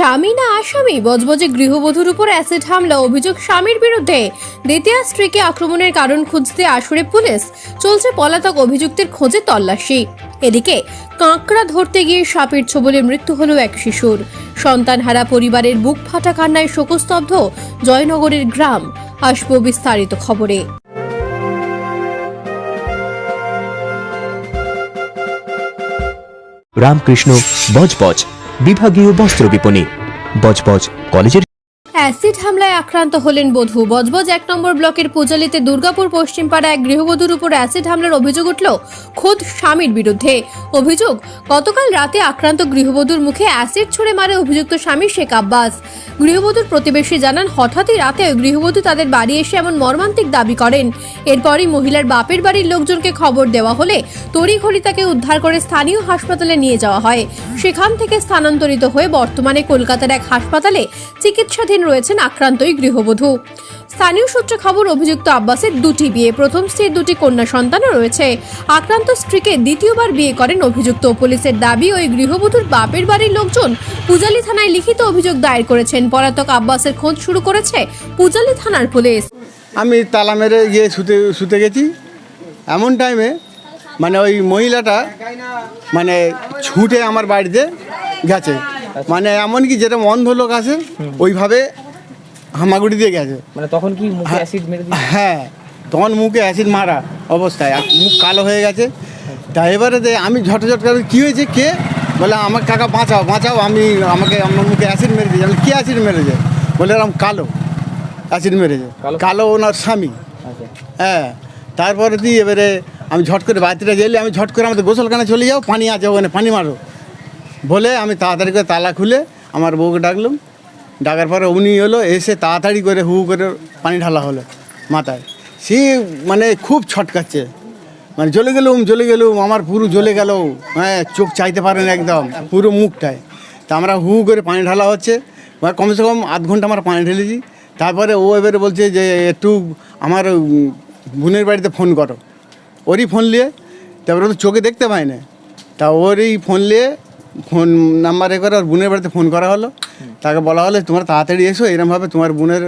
স্বামী না আসামি? বজবজে গৃহবধূর উপর অ্যাসিড হামলা, অভিযোগ স্বামীর বিরুদ্ধে। দ্বিতীয় স্ত্রীকে আক্রমণের কারণ খুঁজতে আসরে পুলিশ। চলছে পলাতক অভিযুক্তের খোঁজে তল্লাশি। এদিকে, কাঁকড়া ধরতে গিয়ে সাপের ছোবলে মৃত্যু হলো এক শিশুর। সন্তানহারা পরিবারের বুক ফাটা কান্নায় শোকস্তব্ধ জয়নগরের গ্রাম। আসব বিস্তারিত খবরে। রামকৃষ্ণ বজবজ। বিভাগীয় বস্ত্র বিপণী। বজবজ কলেজের অ্যাসিড হামলায় আক্রান্ত হলেন বধূ। বজবজ এক নম্বর ব্লকের পূজালিতে দুর্গাপুর পশ্চিম পশ্চিমপাড়া এক গৃহবধূর উপর অ্যাসিড হামলার অভিযোগ উঠল খোদ স্বামীর বিরুদ্ধে। অভিযোগ, গতকাল রাতে আক্রান্ত গৃহবধূর মুখে অ্যাসিড ছুড়ে মারে অভিযুক্ত স্বামী শেখ আব্বাস। গৃহবধূর প্রতিবেশী জানান, হঠাৎই রাতে গৃহবধূ তাদের বাড়ি এসে এমন মর্মান্তিক দাবি করেন। এরপরই মহিলার বাপের বাড়ির লোকজনকে খবর দেওয়া হলে তড়িঘড়ি তাকে উদ্ধার করে স্থানীয় হাসপাতালে নিয়ে যাওয়া হয়। সেখান থেকে স্থানান্তরিত হয়ে বর্তমানে কলকাতার এক হাসপাতালে চিকিৎসাধীন রয়েছেন আক্রান্ত ওই গৃহবধূ। স্থানীয় সূত্রে খবর অভিযুক্ত আব্বাসের দুটি বিয়ে। প্রথম স্ত্রীর দুটি কন্যা সন্তানও রয়েছে। আক্রান্ত স্ত্রীকে দ্বিতীয়বার বিয়ে করেন অভিযুক্ত। পুলিশের দাবি ওই গৃহবধূর বাপের বাড়ির লোকজন পূজালি থানায় লিখিত অভিযোগ দায়ের করেছেন। পলাতক আব্বাসের খোঁজ শুরু করেছে পূজালি থানার পুলিশ। আমি তালা মেরে গিয়ে শুতে শুতে গেছি। এমন টাইমে মানে ওই মহিলাটা মানে ছুটে আমার বাড়িতে গেছে। মানে এমন কি যেরকম অন্ধ লোক আছে ওইভাবে হামাগুড়ি দিয়ে গেছে। মানে তখন কি মুখে অ্যাসিড মেরে হ্যাঁ তখন মুখে অ্যাসিড মারা অবস্থায়। মুখ কালো হয়ে গেছে। তা এবারে আমি ঝটঝট করে কী হয়েছে কে? বলে আমার কাকা বাঁচাও বাঁচাও আমি আমাকে আমার মুখে অ্যাসিড মেরে দিয়েছে। আমি কে অ্যাসিড মেরেছে বলে এরকম কালো অ্যাসিড মেরেছে কালো? কালো ওনার স্বামী। আচ্ছা। হ্যাঁ তারপরে দিয়ে এবারে আমি ঝট করে বাড়িতে গেলে আমি ঝট করে আমাদের গোসলখানে চলে যাও পানি আছে ওখানে পানি মারো। বলে আমি তাড়াতাড়ি করে তালা খুলে আমার বউকে ডাকলাম। ডাকার পরে উনি হলো এসে তাড়াতাড়ি করে হু করে পানি ঢালা হলো মাথায়। সে মানে খুব ছটকাচ্ছে। মানে জ্বলে গেলুম জ্বলে গেলুম, আমার পুরো জ্বলে গেল। হ্যাঁ চোখ চাইতে পারেন একদম, পুরো মুখটায়। তা আমরা হু করে পানি ঢালা হচ্ছে। মানে কমসে কম আধ ঘণ্টা আমরা পানি ঢেলেছি। তারপরে ও এবারে বলছে যে, একটু আমার বোনের বাড়িতে ফোন করো। ওরই ফোন নিয়ে, তারপরে তো চোখে দেখতে পায় না। তা ওরই ফোন নিয়ে ফোন নাম্বারে করে ওর বোনের বাড়িতে ফোন করা হলো। তাকে বলা হলো তোমরা তাড়াতাড়ি এসো এরমভাবে তোমার বোনের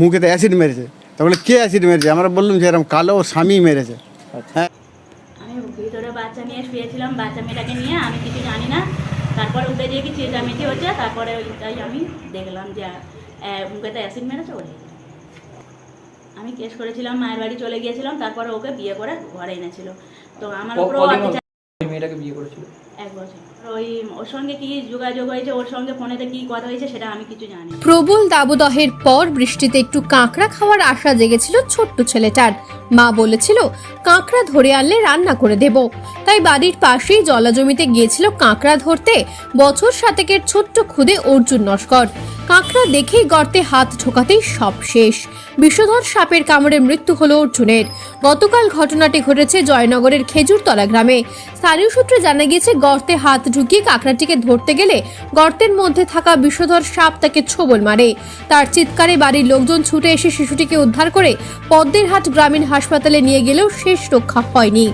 মুখে তো অ্যাসিড মেরেছে। তা বলে কে অ্যাসিড মেরেছে? আমরা বললাম যে এরকম কালো ওর স্বামী মেরেছে। হ্যাঁ। আমি ভিতরে বাচ্চা নিয়ে শুয়েছিলাম বাচ্চা মেয়েটাকে নিয়ে আমি কিছু জানি না। তারপরে উঠে চেঁচামেচি হচ্ছে তারপরে ওইটাই আমি দেখলাম যে মুখেতে অ্যাসিড মেরেছে ওরে। আমি কেস করেছিলাম মায়ের বাড়ি চলে গিয়েছিলাম তারপরে ওকে বিয়ে করে ঘরে এনেছিল। তো আমার ওই মেয়েটাকে বিয়ে করেছিল? প্রবল দাবদাহের পর বৃষ্টিতে একটু কাঁকড়া খাওয়ার আশা জেগেছিল ছোট্ট ছেলেটার। মা বলেছিল, কাঁকড়া ধরে আনলে রান্না করে দেব। তাই বাড়ির পাশেই জলাজমিতে গিয়েছিল কাঁকড়া ধরতে। বছর সাতেকের ছোট্ট খুদে অর্জুন নস্কর। কাঁকড়া দেখেই গর্তে হাত ঢোকাতেই সব শেষ। বিষধর সাপের কামড়ে মৃত্যু হলো অর্জুনের। গতকাল ঘটনাটি ঘটেছে জয়নগরের খেজুরতলা গ্রামে। স্থানীয় সূত্রে জানা গিয়েছে, গর্তে হাত ঢুকিয়ে কাঁকড়াটিকে ধরতে গেলে গর্তের মধ্যে থাকা বিষধর সাপ তাকে ছোবল মারে। তার চিৎকারে বাড়ির লোকজন ছুটে এসে শিশুটিকে উদ্ধার করে পদ্মেরহাট গ্রামীণ হাসপাতালে নিয়ে গেলেও শেষ রক্ষা হয়নি।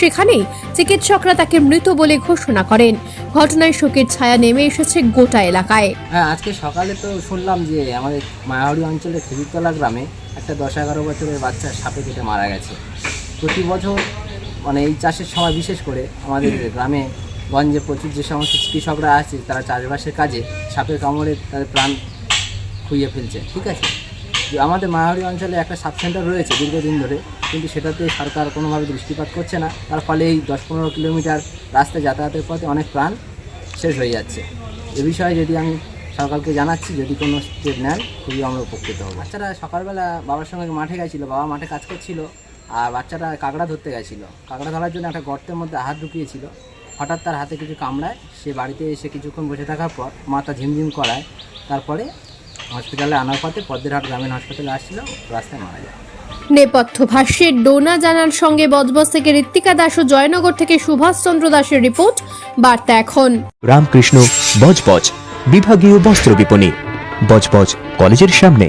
সেখানেই চিকিৎসকরা তাকে মৃত বলে ঘোষণা করেন। ঘটনায় শোকের ছায়া নেমে এসেছে গোটা এলাকায়। হ্যাঁ আজকে সকালে তো শুনলাম যে আমাদের মায়াহরি অঞ্চলের খেজুরতলা গ্রামে একটা দশ এগারো বছরের বাচ্চা সাপে কেটে মারা গেছে। প্রতি বছর মানে এই চাষের সময় বিশেষ করে আমাদের গ্রামে গঞ্জে প্রচুর যে সমস্ত কৃষকরা আছে, তারা চাষবাসের কাজে সাপের কামড়ে তাদের প্রাণ খুইয়ে ফেলছে, ঠিক আছে? আমাদের মায়াহরি অঞ্চলে একটা সাব সেন্টার রয়েছে দীর্ঘদিন ধরে। কিন্তু সেটাতে সরকার কোনোভাবে দৃষ্টিপাত করছে না। তার ফলে এই দশ পনেরো কিলোমিটার রাস্তায় যাতায়াতের পথে অনেক প্রাণ শেষ হয়ে যাচ্ছে। এ বিষয়ে যদি আমি সরকারকে জানাচ্ছি, যদি কোনো স্টেপ নেন, খুবই আমরা উপকৃত হব। বাচ্চারা সকালবেলা বাবার সঙ্গে মাঠে গেছিল, বাবা মাঠে কাজ করছিল, আর বাচ্চারা কাঁকড়া ধরতে গেছিল। কাঁকড়া ধরার জন্য একটা গর্তের মধ্যে হাত ঢুকিয়েছিল। হঠাৎ তার হাতে কিছু কামড়ায়, সে বাড়িতে এসে কিছুক্ষণ বসে থাকার পর মাথা ঝিমঝিম করায়। তারপরে হসপিটালে আনার পথে পদ্মেরহাট গ্রামীণ হাসপাতালে আসছিল, রাস্তায় মারা যায়। নেপথ্য ভাষ্যের ডোনা জানার সঙ্গে বজবজ থেকে ঋত্বিকা দাস ও জয়নগর থেকে সুভাষ চন্দ্র দাসের রিপোর্ট, বার্তা এখন। রামকৃষ্ণ, বজবজ, বিভাগীয় বস্ত্র বিপণী, বজবজ, কলেজের সামনে।